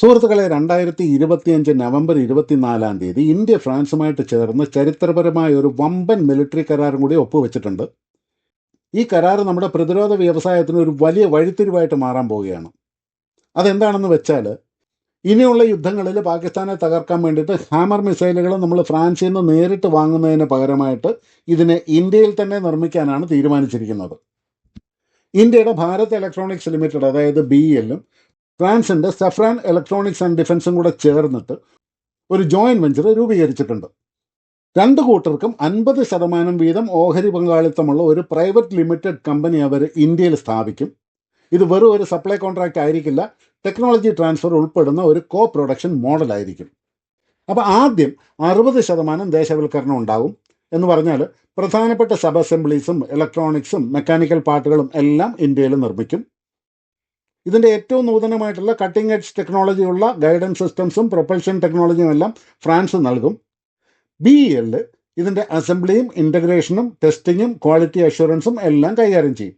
സുഹൃത്തുക്കളെ രണ്ടായിരത്തി ഇരുപത്തിയഞ്ച് നവംബർ ഇരുപത്തിനാലാം തീയതി ഇന്ത്യ ഫ്രാൻസുമായിട്ട് ചേർന്ന് ചരിത്രപരമായ ഒരു വമ്പൻ മിലിറ്ററി കരാറും കൂടി ഒപ്പുവെച്ചിട്ടുണ്ട്. ഈ കരാർ നമ്മുടെ പ്രതിരോധ വ്യവസായത്തിന് ഒരു വലിയ വഴിത്തിരിവായിട്ട് മാറാൻ പോവുകയാണ്. അതെന്താണെന്ന് വെച്ചാൽ ഇനിയുള്ള യുദ്ധങ്ങളിൽ പാകിസ്ഥാനെ തകർക്കാൻ വേണ്ടിയിട്ട് ഹാമർ മിസൈലുകൾ നമ്മൾ ഫ്രാൻസിൽ നിന്ന് നേരിട്ട് വാങ്ങുന്നതിന് പകരമായിട്ട് ഇതിനെ ഇന്ത്യയിൽ തന്നെ നിർമ്മിക്കാനാണ് തീരുമാനിച്ചിരിക്കുന്നത്. ഇന്ത്യയുടെ ഭാരത് ഇലക്ട്രോണിക്സ് ലിമിറ്റഡ് അതായത് ബി എല്ലും ഫ്രാൻസിന്റെ സഫ്രാൻ ഇലക്ട്രോണിക്സ് ആൻഡ് ഡിഫൻസും കൂടെ ചേർന്നിട്ട് ഒരു ജോയിന്റ് വെഞ്ചർ രൂപീകരിച്ചിട്ടുണ്ട്. രണ്ട് കൂട്ടർക്കും അൻപത് ശതമാനം വീതം ഓഹരി പങ്കാളിത്തമുള്ള ഒരു പ്രൈവറ്റ് ലിമിറ്റഡ് കമ്പനി അവർ ഇന്ത്യയിൽ സ്ഥാപിക്കും. ഇത് വെറും ഒരു സപ്ലൈ കോൺട്രാക്റ്റ് ആയിരിക്കില്ല ടെക്നോളജി ട്രാൻസ്ഫർ ഉൾപ്പെടുന്ന ഒരു കോ പ്രൊഡക്ഷൻ മോഡലായിരിക്കും അപ്പോൾ ആദ്യം അറുപത് ശതമാനം ദേശവൽക്കരണം ഉണ്ടാകും എന്ന് പറഞ്ഞാൽ പ്രധാനപ്പെട്ട സബ് അസംബ്ലീസും ഇലക്ട്രോണിക്സും മെക്കാനിക്കൽ പാർട്ടുകളും എല്ലാം ഇന്ത്യയിൽ നിർമ്മിക്കും. ഇതിന്റെ ഏറ്റവും നൂതനമായിട്ടുള്ള കട്ടിംഗ് എഡ്ജ് ടെക്നോളജിയുള്ള ഗൈഡൻസ് സിസ്റ്റംസും പ്രൊപ്പൽഷൻ ടെക്നോളജിയും എല്ലാം ഫ്രാൻസ് നൽകും. ബി എല്ല് ഇതിന്റെ അസംബ്ലിയും ഇന്റഗ്രേഷനും ടെസ്റ്റിങ്ങും ക്വാളിറ്റി അഷുറൻസും എല്ലാം കൈകാര്യം ചെയ്യും.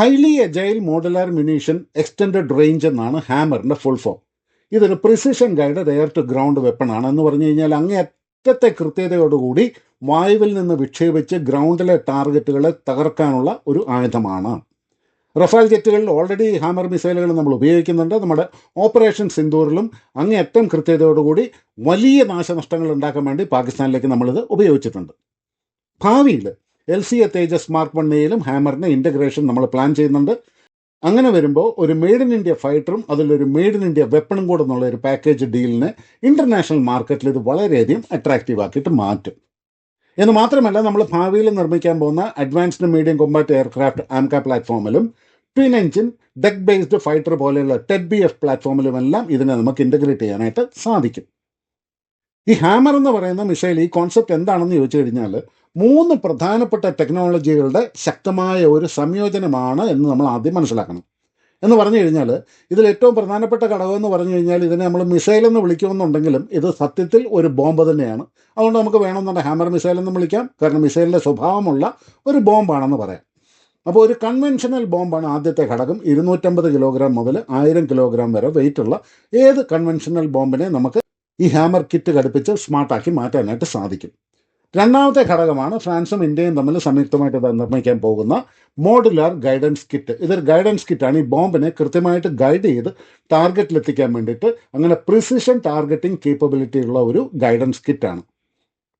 Highly agile modular munition extended range എന്നാണ് ഹാമറിന്റെ ഫുൾ ഫോം ഇതൊരു precision guided air to ground weapon ആണ് എന്ന് പറഞ്ഞു കഴിഞ്ഞാൽ അങ്ങേയറ്റത്തെ കൃത്യതയോടുകൂടി വായുവിൽ നിന്ന് വിക്ഷേപിച്ച് ഗ്രൗണ്ടിലെ ടാർഗറ്റുകളെ തകർക്കാനുള്ള ഒരു ആയുധമാണ്. റഫാൽ ജെറ്റുകളിൽ ഓൾറെഡി ഹാമർ മിസൈലുകൾ നമ്മൾ ഉപയോഗിക്കുന്നുണ്ട്. നമ്മുടെ ഓപ്പറേഷൻ സിന്ദൂറിലും അങ്ങേയറ്റം കൃത്യതയോടുകൂടി വലിയ നാശനഷ്ടങ്ങൾ ഉണ്ടാക്കാൻ വേണ്ടി പാകിസ്ഥാനിലേക്ക് നമ്മളിത് ഉപയോഗിച്ചിട്ടുണ്ട്. ഭാവിയിൽ L C A Tejas mark വണ്ണയിലും ഹാമറിന്റെ ഇന്റഗ്രേഷൻ നമ്മൾ പ്ലാൻ ചെയ്യുന്നുണ്ട്. അങ്ങനെ വരുമ്പോൾ ഒരു മെയ്ഡ് ഇൻ ഇന്ത്യ ഫൈറ്ററും അതിലൊരു മെയ്ഡ് ഇൻ ഇന്ത്യ വെപ്പണും കൂടെ എന്നുള്ള ഒരു പാക്കേജ് ഡീലിന് ഇന്റർനാഷണൽ മാർക്കറ്റിൽ ഇത് വളരെയധികം അട്രാക്റ്റീവ് ആക്കിയിട്ട് മാറ്റും. എന്ന് മാത്രമല്ല നമ്മൾ ഭാവിയിൽ നിർമ്മിക്കാൻ പോകുന്ന advanced medium combat aircraft AMCA പ്ലാറ്റ്ഫോമിലും twin engine deck based fighter പോലെയുള്ള ടെഡ് ബി എഫ് പ്ലാറ്റ്ഫോമിലുമെല്ലാം ഇതിനെ നമുക്ക് ഇന്റഗ്രേറ്റ് ചെയ്യാനായിട്ട് സാധിക്കും. ഈ ഹാമർ എന്ന് പറയുന്ന മിസൈൽ ഈ കോൺസെപ്റ്റ് എന്താണെന്ന് ചോദിച്ചു കഴിഞ്ഞാൽ മൂന്ന് പ്രധാനപ്പെട്ട ടെക്നോളജികളുടെ ശക്തമായ ഒരു സംയോജനമാണ് എന്ന് നമ്മൾ ആദ്യം മനസ്സിലാക്കണം. എന്ന് പറഞ്ഞു കഴിഞ്ഞാൽ ഇതിൽ ഏറ്റവും പ്രധാനപ്പെട്ട ഘടകം എന്ന് പറഞ്ഞു കഴിഞ്ഞാൽ ഇതിനെ നമ്മൾ മിസൈൽ എന്ന് വിളിക്കുമെന്നുണ്ടെങ്കിലും ഇത് സത്യത്തിൽ ഒരു ബോംബ് തന്നെയാണ്. അതുകൊണ്ട് നമുക്ക് വേണമെന്നുണ്ടെങ്കിൽ ഹാമർ മിസൈൽ എന്ന് വിളിക്കാം. കാരണം മിസൈലിന്റെ സ്വഭാവമുള്ള ഒരു ബോംബാണെന്ന് പറയാം. അപ്പോൾ ഒരു കൺവെൻഷണൽ ബോംബാണ് ആദ്യത്തെ ഘടകം. ഇരുന്നൂറ്റമ്പത് കിലോഗ്രാം മുതൽ ആയിരം കിലോഗ്രാം വരെ വെയിറ്റ് ഉള്ള ഏത് കൺവെൻഷണൽ ബോംബിനെ നമുക്ക് ഈ ഹാമർ കിറ്റ് ഘടിപ്പിച്ച് സ്മാർട്ടാക്കി മാറ്റാനായിട്ട് സാധിക്കും. രണ്ടാമത്തെ ഘടകമാണ് ഫ്രാൻസും ഇന്ത്യയും തമ്മിൽ സംയുക്തമായിട്ട് നിർമ്മിക്കാൻ പോകുന്ന മോഡുലാർ ഗൈഡൻസ് കിറ്റ് ഇതൊരു ഗൈഡൻസ് കിറ്റാണ് ഈ ബോംബിനെ കൃത്യമായിട്ട് ഗൈഡ് ചെയ്ത് ടാർഗറ്റിലെത്തിക്കാൻ വേണ്ടിയിട്ട് അങ്ങനെ പ്രിസിഷൻ ടാർഗറ്റിംഗ് കേപ്പബിലിറ്റി ഉള്ള ഒരു ഗൈഡൻസ് കിറ്റാണ്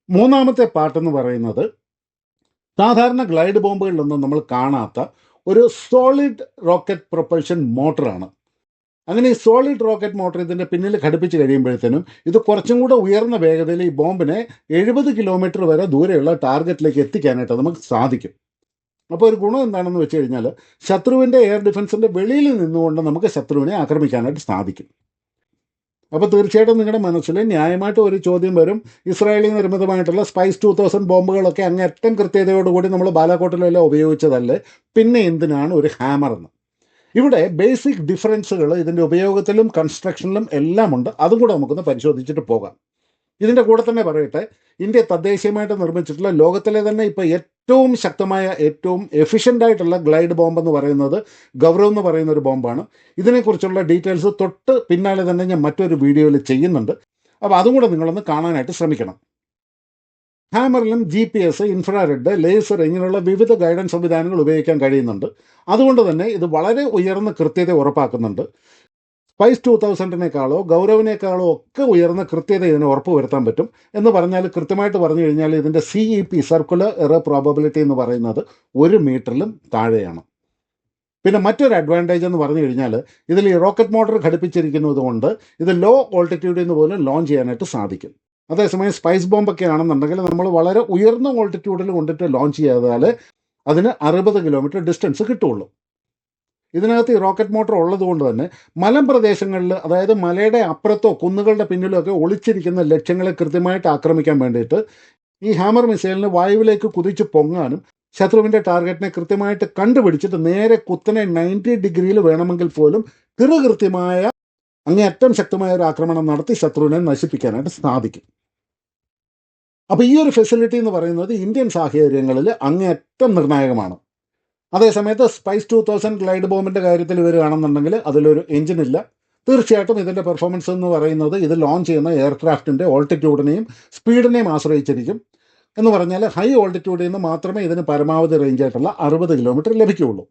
മൂന്നാമത്തെ പാർട്ട് എന്ന് പറയുന്നത് സാധാരണ ഗ്ലൈഡ് ബോംബുകളിലൊന്നും നമ്മൾ കാണാത്ത ഒരു സോളിഡ് റോക്കറ്റ് പ്രൊപ്പൽഷൻ മോട്ടറാണ്. അങ്ങനെ ഈ സോളിഡ് റോക്കറ്റ് മോട്ടർ ഇതിന്റെ പിന്നിൽ ഘടിപ്പിച്ച് കഴിയുമ്പോഴത്തേനും ഇത് കുറച്ചും കൂടെ ഉയർന്ന വേഗതയിൽ ഈ ബോംബിനെ എഴുപത് കിലോമീറ്റർ വരെ ദൂരെയുള്ള ടാർഗറ്റിലേക്ക് എത്തിക്കാനായിട്ട് നമുക്ക് സാധിക്കും. അപ്പോൾ ഒരു ഗുണം എന്താണെന്ന് വെച്ച് കഴിഞ്ഞാൽ ശത്രുവിന്റെ എയർ ഡിഫൻസിന്റെ വെളിയിൽ നിന്നുകൊണ്ട് നമുക്ക് ശത്രുവിനെ ആക്രമിക്കാനായിട്ട് സാധിക്കും. അപ്പോൾ തീർച്ചയായിട്ടും നിങ്ങളുടെ മനസ്സിൽ ന്യായമായിട്ട് ഒരു ചോദ്യം വരും. ഇസ്രായേലി നിർമ്മിതമായിട്ടുള്ള സ്പൈസ് ടു തൗസൻഡ് ബോംബുകളൊക്കെ അങ്ങേറ്റം കൃത്യതയോടുകൂടി നമ്മൾ ബാലാക്കോട്ടിലെല്ലാം ഉപയോഗിച്ചതല്ലേ? പിന്നെ എന്തിനാണ് ഒരു ഹാമർ എന്ന്? ഇവിടെ ബേസിക് ഡിഫറൻസുകൾ ഇതിന്റെ ഉപയോഗത്തിലും കൺസ്ട്രക്ഷനിലും എല്ലാം ഉണ്ട് അതും കൂടെ നമുക്കൊന്ന് പരിശോധിച്ചിട്ട് പോകാം. ഇതിന്റെ കൂടെ തന്നെ പറയട്ടെ ഇന്ത്യ തദ്ദേശീയമായിട്ട് നിർമ്മിച്ചിട്ടുള്ള ലോകത്തിലെ തന്നെ ഇപ്പോൾ ഏറ്റവും ശക്തമായ ഏറ്റവും എഫിഷ്യന്റ് ആയിട്ടുള്ള ഗ്ലൈഡ് ബോംബ് എന്ന് പറയുന്നത് ഗൗരവ് എന്ന് പറയുന്ന ഒരു ബോംബാണ്. ഇതിനെക്കുറിച്ചുള്ള ഡീറ്റെയിൽസ് തൊട്ട് പിന്നാലെ തന്നെ ഞാൻ മറ്റൊരു വീഡിയോയിൽ ചെയ്യുന്നുണ്ട്. അപ്പോൾ അതും കൂടെ നിങ്ങളൊന്ന് കാണാനായിട്ട് ശ്രമിക്കണം. ഹാമറിലും G P S infrared laser ഇങ്ങനെയുള്ള വിവിധ ഗൈഡൻസ് സംവിധാനങ്ങൾ ഉപയോഗിക്കാൻ കഴിയുന്നുണ്ട്. അതുകൊണ്ട് തന്നെ ഇത് വളരെ ഉയർന്ന കൃത്യത ഉറപ്പാക്കുന്നുണ്ട്. സ്പൈസ് ടു തൗസൻഡിനേക്കാളോ ഗൗരവിനേക്കാളോ ഒക്കെ ഉയർന്ന കൃത്യത ഇതിനെ ഉറപ്പ് വരുത്താൻ പറ്റും. എന്ന് പറഞ്ഞാൽ കൃത്യമായിട്ട് പറഞ്ഞു കഴിഞ്ഞാൽ ഇതിന്റെ C E P circular error probability എന്ന് പറയുന്നത് ഒരു മീറ്ററിലും താഴെയാണ്. പിന്നെ മറ്റൊരു അഡ്വാന്റേജ് എന്ന് പറഞ്ഞു കഴിഞ്ഞാൽ ഇതിൽ ഈ റോക്കറ്റ് മോട്ടോർ ഘടിപ്പിച്ചിരിക്കുന്നത് കൊണ്ട് ഇത് ലോ ഓൾട്ടിറ്റ്യൂഡിൽ നിന്ന് പോലും ലോഞ്ച് ചെയ്യാനായിട്ട് സാധിക്കും. അതേസമയം സ്പൈസ് ബോംബൊക്കെ ആണെന്നുണ്ടെങ്കിൽ നമ്മൾ വളരെ ഉയർന്ന ഓൾട്ടിറ്റ്യൂഡിൽ കൊണ്ടിട്ട് ലോഞ്ച് ചെയ്താൽ അതിന് അറുപത് കിലോമീറ്റർ ഡിസ്റ്റൻസ് കിട്ടുള്ളൂ. ഇതിനകത്ത് ഈ റോക്കറ്റ് മോട്ടോർ ഉള്ളതുകൊണ്ട് തന്നെ മലമ്പ്രദേശങ്ങളിൽ അതായത് മലയുടെ അപ്പുറത്തോ കുന്നുകളുടെ പിന്നിലോ ഒക്കെ ഒളിച്ചിരിക്കുന്ന ലക്ഷ്യങ്ങളെ കൃത്യമായിട്ട് ആക്രമിക്കാൻ വേണ്ടിയിട്ട് ഈ ഹാമർ മിസൈലിന് വായുവിലേക്ക് കുതിച്ച് പൊങ്ങാനും ശത്രുവിന്റെ ടാർഗറ്റിനെ കൃത്യമായിട്ട് കണ്ടുപിടിച്ചിട്ട് നേരെ കുത്തനെ നയന്റി ഡിഗ്രിയിൽ വേണമെങ്കിൽ പോലും കൃത്യമായ അങ്ങേയറ്റം ശക്തമായ ഒരു ആക്രമണം നടത്തി ശത്രുവിനെ നശിപ്പിക്കാനായിട്ട് സാധിക്കും. അപ്പോൾ ഈ ഒരു ഫെസിലിറ്റി എന്ന് പറയുന്നത് ഇന്ത്യൻ സാഹചര്യങ്ങളിൽ അങ്ങേയറ്റം നിർണായകമാണ്. അതേസമയത്ത് സ്പൈസ് ടു തൗസൻഡ് ഗ്ലൈഡ് ബോംബിന്റെ കാര്യത്തിൽ വരികയാണെന്നുണ്ടെങ്കിൽ അതിലൊരു എഞ്ചിൻ ഇല്ല. തീർച്ചയായിട്ടും ഇതിന്റെ പെർഫോമൻസ് എന്ന് പറയുന്നത് ഇത് ലോഞ്ച് ചെയ്യുന്ന എയർക്രാഫ്റ്റിന്റെ ഓൾട്ടിറ്റ്യൂഡിനെയും സ്പീഡിനെയും ആശ്രയിച്ചിരിക്കും. എന്ന് പറഞ്ഞാൽ ഹൈ ഓൾട്ടിറ്റ്യൂഡിൽ നിന്ന് മാത്രമേ ഇതിന് പരമാവധി റേഞ്ച് ആയിട്ടുള്ള അറുപത് കിലോമീറ്റർ ലഭിക്കുകയുള്ളൂ.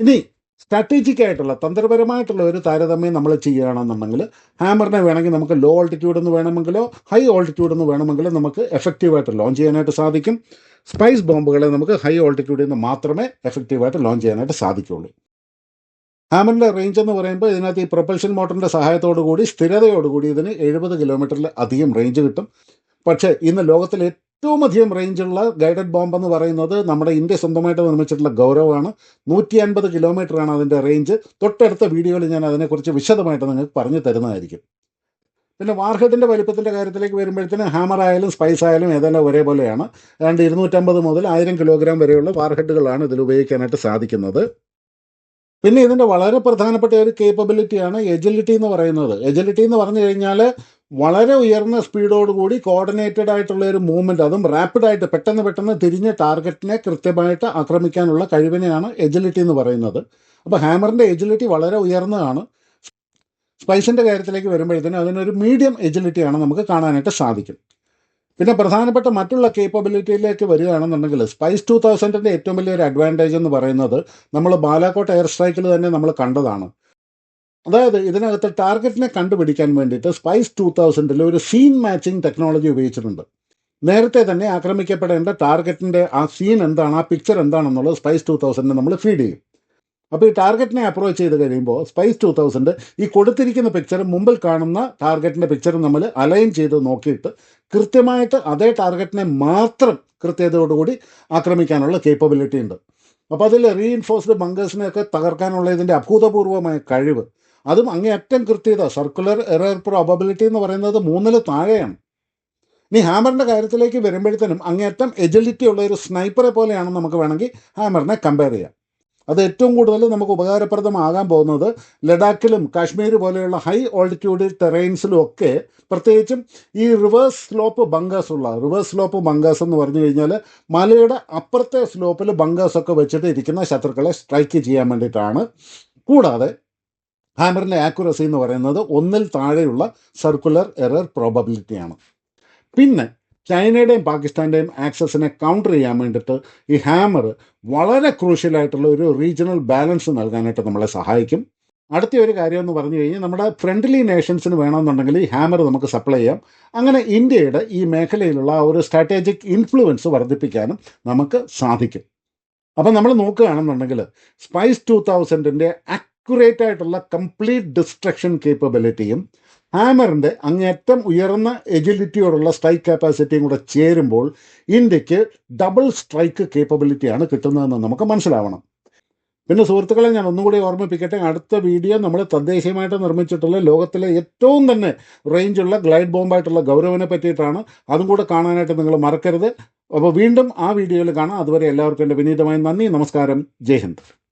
ഇനി സ്ട്രാറ്റജിക് ആയിട്ടുള്ള തന്ത്രപരമായിട്ടുള്ള ഒരു താരതമ്യം നമ്മൾ ചെയ്യുകയാണെന്നുണ്ടെങ്കിൽ ഹാമറിനെ വേണമെങ്കിൽ നമുക്ക് ലോ ഓൾട്ടിറ്റ്യൂഡ് എന്ന് വേണമെങ്കിലോ ഹൈ ഓൾട്ടിറ്റ്യൂഡ് എന്ന് വേണമെങ്കിലോ നമുക്ക് എഫക്റ്റീവായിട്ട് ലോഞ്ച് ചെയ്യാനായിട്ട് സാധിക്കും. സ്പൈസ് ബോംബുകളെ നമുക്ക് ഹൈ ഓൾട്ടിറ്റ്യൂഡിൽ നിന്ന് മാത്രമേ എഫക്റ്റീവായിട്ട് ലോഞ്ച് ചെയ്യാനായിട്ട് സാധിക്കുകയുള്ളൂ. ഹാമറിന്റെ റേഞ്ച് എന്ന് പറയുമ്പോൾ ഇതിനകത്ത് ഈ പ്രൊപ്പൽഷൻ മോട്ടറിന്റെ സഹായത്തോടു കൂടി സ്ഥിരതയോടുകൂടി ഇതിന് എഴുപത് കിലോമീറ്ററിൽ അധികം റേഞ്ച് കിട്ടും. പക്ഷേ ഇന്ന് ലോകത്തിൽ ഏറ്റവും അധികം റേഞ്ചുള്ള ഗൈഡഡ് ബോംബ് എന്ന് പറയുന്നത് നമ്മുടെ ഇന്ത്യ സ്വന്തമായിട്ട് നിർമ്മിച്ചിട്ടുള്ള ഗൗരവമാണ് നൂറ്റി അൻപത് കിലോമീറ്ററാണ് അതിന്റെ റേഞ്ച് തൊട്ടടുത്ത വീഡിയോയിൽ ഞാൻ അതിനെക്കുറിച്ച് വിശദമായിട്ട് നിങ്ങൾക്ക് പറഞ്ഞു തരുന്നതായിരിക്കും. പിന്നെ വാർഹെഡിന്റെ വലിപ്പത്തിന്റെ കാര്യത്തിലേക്ക് വരുമ്പോഴത്തേന് ഹാമർ ആയാലും സ്പൈസ് ആയാലും ഏതെല്ലാം ഒരേപോലെയാണ്. ഏതാണ്ട് ഇരുന്നൂറ്റമ്പത് മുതൽ ആയിരം കിലോഗ്രാം വരെയുള്ള വാർഹെഡുകളാണ് ഇതിൽ ഉപയോഗിക്കാനായിട്ട് സാധിക്കുന്നത്. പിന്നെ ഇതിന്റെ വളരെ പ്രധാനപ്പെട്ട ഒരു കേപ്പബിലിറ്റിയാണ് എജിലിറ്റി എന്ന് പറയുന്നത്. എജിലിറ്റി എന്ന് പറഞ്ഞു കഴിഞ്ഞാൽ വളരെ ഉയർന്ന സ്പീഡോടുകൂടി കോർഡിനേറ്റഡ് ആയിട്ടുള്ള ഒരു മൂവ്മെന്റ് അതും റാപ്പിഡായിട്ട് പെട്ടെന്ന് പെട്ടെന്ന് തിരിഞ്ഞ ടാർഗറ്റിനെ കൃത്യമായിട്ട് ആക്രമിക്കാനുള്ള കഴിവിനെയാണ് എജിലിറ്റി എന്ന് പറയുന്നത്. അപ്പോൾ ഹാമറിന്റെ എജിലിറ്റി വളരെ ഉയർന്നതാണ്. സ്പൈസിന്റെ കാര്യത്തിലേക്ക് വരുമ്പോഴത്തേനും അതിനൊരു മീഡിയം എജിലിറ്റിയാണ് നമുക്ക് കാണാനായിട്ട് സാധിക്കും. പിന്നെ പ്രധാനപ്പെട്ട മറ്റുള്ള കേപ്പബിലിറ്റിയിലേക്ക് വരികയാണെന്നുണ്ടെങ്കിൽ സ്പൈസ് ടു തൗസൻഡിന്റെ ഏറ്റവും വലിയൊരു അഡ്വാന്റേജ് എന്ന് പറയുന്നത് നമ്മൾ ബാലാക്കോട്ട് എയർ സ്ട്രൈക്കിൽ തന്നെ നമ്മൾ കണ്ടതാണ്. അതായത് ഇതിനകത്ത് ടാർഗറ്റിനെ കണ്ടുപിടിക്കാൻ വേണ്ടിയിട്ട് സ്പൈസ് ടു തൗസൻഡിൽ ഒരു സീൻ മാച്ചിങ് ടെക്നോളജി ഉപയോഗിച്ചിട്ടുണ്ട്. നേരത്തെ തന്നെ ആക്രമിക്കപ്പെടേണ്ട ടാർഗറ്റിന്റെ ആ സീൻ എന്താണ് ആ പിക്ചർ എന്താണെന്നുള്ളത് സ്പൈസ് ടു തൗസൻഡിന് നമ്മൾ ഫീഡ് ചെയ്യും. അപ്പോൾ ഈ ടാർഗറ്റിനെ അപ്രോച്ച് ചെയ്ത് കഴിയുമ്പോൾ സ്പൈസ് ടു തൗസൻഡ് ഈ കൊടുത്തിരിക്കുന്ന പിക്ചർ മുമ്പിൽ കാണുന്ന ടാർഗറ്റിന്റെ പിക്ചർ നമ്മൾ അലൈൻ ചെയ്ത് നോക്കിയിട്ട് കൃത്യമായിട്ട് അതേ ടാർഗറ്റിനെ മാത്രം കൃത്യതയോടുകൂടി ആക്രമിക്കാനുള്ള കേപ്പബിലിറ്റി ഉണ്ട്. അപ്പോൾ അതിൽ റീഇൻഫോഴ്സ്ഡ് ബങ്കേഴ്സിനെയൊക്കെ തകർക്കാനുള്ള ഇതിന്റെ അഭൂതപൂർവമായ കഴിവ് അതും അങ്ങേയറ്റം കൃത്യത സർക്കുലർ എറർ പ്രോബബിലിറ്റി എന്ന് പറയുന്നത് മൂന്നിൽ താഴെയാണ്. ഇനി ഹാമറിന്റെ കാര്യത്തിലേക്ക് വരുമ്പോഴത്തേനും അങ്ങേയറ്റം എജിലിറ്റി ഉള്ള ഒരു സ്നൈപ്പറെ പോലെയാണ് നമുക്ക് വേണമെങ്കിൽ ഹാമറിനെ കമ്പയർ ചെയ്യാം. അത് ഏറ്റവും കൂടുതൽ നമുക്ക് ഉപകാരപ്രദമാകാൻ പോകുന്നത് ലഡാക്കിലും കാശ്മീർ പോലെയുള്ള ഹൈ ഓൾട്ടിറ്റ്യൂഡ് ടെറൈൻസിലും ഒക്കെ പ്രത്യേകിച്ചും ഈ റിവേഴ്സ് സ്ലോപ്പ് ബങ്കേഴ്സ് ഉള്ള റിവേഴ്സ് സ്ലോപ്പ് ബങ്കേഴ്സ് എന്ന് പറഞ്ഞു കഴിഞ്ഞാൽ മലയുടെ അപ്പുറത്തെ സ്ലോപ്പിൽ ബങ്കേഴ്സ് ഒക്കെ വെച്ചിട്ട് ഇരിക്കുന്ന ശത്രുക്കളെ സ്ട്രൈക്ക് ചെയ്യാൻ വേണ്ടിയിട്ടാണ്. കൂടാതെ ഹാമറിന്റെ ആക്യുറസി എന്ന് പറയുന്നത് ഒന്നിൽ താഴെയുള്ള സർക്കുലർ എറർ പ്രോബബിലിറ്റിയാണ് പിന്നെ ചൈനയുടെയും പാകിസ്ഥാന്റെയും ആക്സസിനെ കൗണ്ടർ ചെയ്യാൻ വേണ്ടിയിട്ട് ഈ ഹാമർ വളരെ ക്രൂഷ്യലായിട്ടുള്ള ഒരു റീജിയണൽ ബാലൻസ് നൽകാനായിട്ട് നമ്മളെ സഹായിക്കും. അടുത്ത ഒരു കാര്യം എന്ന് പറഞ്ഞു കഴിഞ്ഞാൽ നമ്മുടെ ഫ്രണ്ട്ലി നേഷൻസിന് വേണമെന്നുണ്ടെങ്കിൽ ഈ ഹാമർ നമുക്ക് സപ്ലൈ ചെയ്യാം. അങ്ങനെ ഇന്ത്യയുടെ ഈ മേഖലയിലുള്ള ഒരു സ്ട്രാറ്റജിക് ഇൻഫ്ലുവൻസ് വർദ്ധിപ്പിക്കാനും നമുക്ക് സാധിക്കും. അപ്പം നമ്മൾ നോക്കുകയാണെന്നുണ്ടെങ്കിൽ സ്പൈസ് ടു തൗസൻഡിന്റെ അക്യുറേറ്റ് ആയിട്ടുള്ള കംപ്ലീറ്റ് ഡിസ്ട്രക്ഷൻ കേപ്പബിലിറ്റിയും ഹാമറിന്റെ അങ്ങേറ്റം ഉയർന്ന എജിലിറ്റിയോടുള്ള സ്ട്രൈക്ക് കപ്പാസിറ്റിയും കൂടെ ചേരുമ്പോൾ ഇന്ത്യയ്ക്ക് ഡബിൾ സ്ട്രൈക്ക് കേപ്പബിലിറ്റിയാണ് കിട്ടുന്നതെന്ന് നമുക്ക് മനസ്സിലാവണം. പിന്നെ സുഹൃത്തുക്കളെ ഞാൻ ഒന്നുകൂടി ഓർമ്മിപ്പിക്കട്ടെ അടുത്ത വീഡിയോ നമ്മൾ തദ്ദേശീയമായിട്ട് നിർമ്മിച്ചിട്ടുള്ള ലോകത്തിലെ ഏറ്റവും തന്നെ റേഞ്ചുള്ള ഗ്ലൈഡ് ബോംബായിട്ടുള്ള ഗൗരവനെ പറ്റിയിട്ടാണ്. അതും കൂടെ കാണാനായിട്ട് നിങ്ങൾ മറക്കരുത്. അപ്പോൾ വീണ്ടും ആ വീഡിയോയിൽ കാണാം. അതുവരെ എല്ലാവർക്കും എന്റെ വിനീതമായി നന്ദി. നമസ്കാരം. ജയ് ഹിന്ദ്.